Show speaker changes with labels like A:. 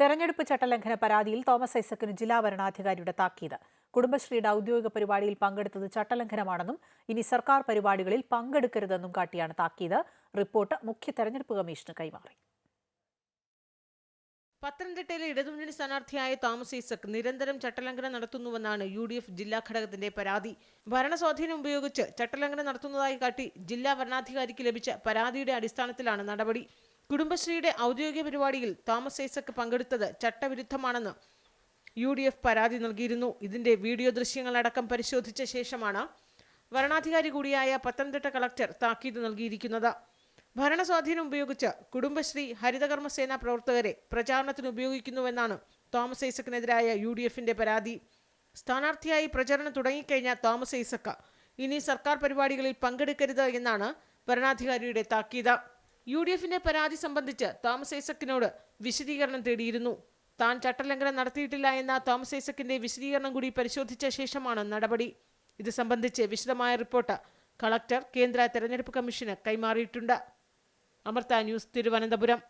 A: തെരഞ്ഞെടുപ്പ് ചട്ടലംഘന പരാതിയിൽ തോമസ് ഐസക്കിന് ജില്ലാ വരണാധികാരിയുടെ താക്കീത്. കുടുംബശ്രീയുടെ ഔദ്യോഗിക പരിപാടിയിൽ പങ്കെടുത്തത് ചട്ടലംഘനമാണെന്നും ഇനി സർക്കാർ പരിപാടികളിൽ പങ്കെടുക്കരുതെന്നും കാട്ടിയാണ് താക്കീത്. റിപ്പോർട്ട് മുഖ്യ തെരഞ്ഞെടുപ്പ് കമ്മീഷന് കൈമാറി.
B: പത്തനംതിട്ടയിലെ ഇടതുമുന്നണി സ്ഥാനാർത്ഥിയായ തോമസ് ഈസക് നിരന്തരം ചട്ടലംഘനം നടത്തുന്നുവെന്നാണ് യു ഡി എഫ് ജില്ലാ ഘടകത്തിന്റെ പരാതി. ഭരണസ്വാധീനം ഉപയോഗിച്ച് ചട്ടലംഘനം നടത്തുന്നതായി കാട്ടി ജില്ലാ വരണാധികാരിക്ക് ലഭിച്ച പരാതിയുടെ അടിസ്ഥാനത്തിലാണ് നടപടി. കുടുംബശ്രീയുടെ ഔദ്യോഗിക പരിപാടിയിൽ തോമസ് ഐസക് പങ്കെടുത്തത് ചട്ടവിരുദ്ധമാണെന്ന് യു ഡി എഫ് പരാതി നൽകിയിരുന്നു. ഇതിന്റെ വീഡിയോ ദൃശ്യങ്ങളടക്കം പരിശോധിച്ച ശേഷമാണ് വരണാധികാരി കൂടിയായ പത്തനംതിട്ട കളക്ടർ താക്കീത് നൽകിയിരിക്കുന്നത്. ഭരണസ്വാധീനം ഉപയോഗിച്ച് കുടുംബശ്രീ ഹരിതകർമ്മസേന പ്രവർത്തകരെ പ്രചാരണത്തിന് ഉപയോഗിക്കുന്നുവെന്നാണ് തോമസ് ഐസക്കിനെതിരായ യു ഡി എഫിന്റെ പരാതി. സ്ഥാനാർത്ഥിയായി പ്രചരണം തുടങ്ങിക്കഴിഞ്ഞ തോമസ് ഐസക്ക് ഇനി സർക്കാർ പരിപാടികളിൽ പങ്കെടുക്കരുത് എന്നാണ് ഭരണാധികാരിയുടെ താക്കീത്. യു ഡി എഫിന്റെ പരാതി സംബന്ധിച്ച് തോമസ് ഐസക്കിനോട് വിശദീകരണം തേടിയിരുന്നു. താൻ ചട്ടലംഘനം നടത്തിയിട്ടില്ല എന്ന തോമസ് ഐസക്കിന്റെ വിശദീകരണം കൂടി പരിശോധിച്ച ശേഷമാണ് നടപടി. ഇത് സംബന്ധിച്ച് വിശദമായ റിപ്പോർട്ട് കളക്ടർ കേന്ദ്ര തെരഞ്ഞെടുപ്പ് കമ്മീഷന് കൈമാറിയിട്ടുണ്ട്. അമൃത ന്യൂസ് തിരുവനന്തപുരം.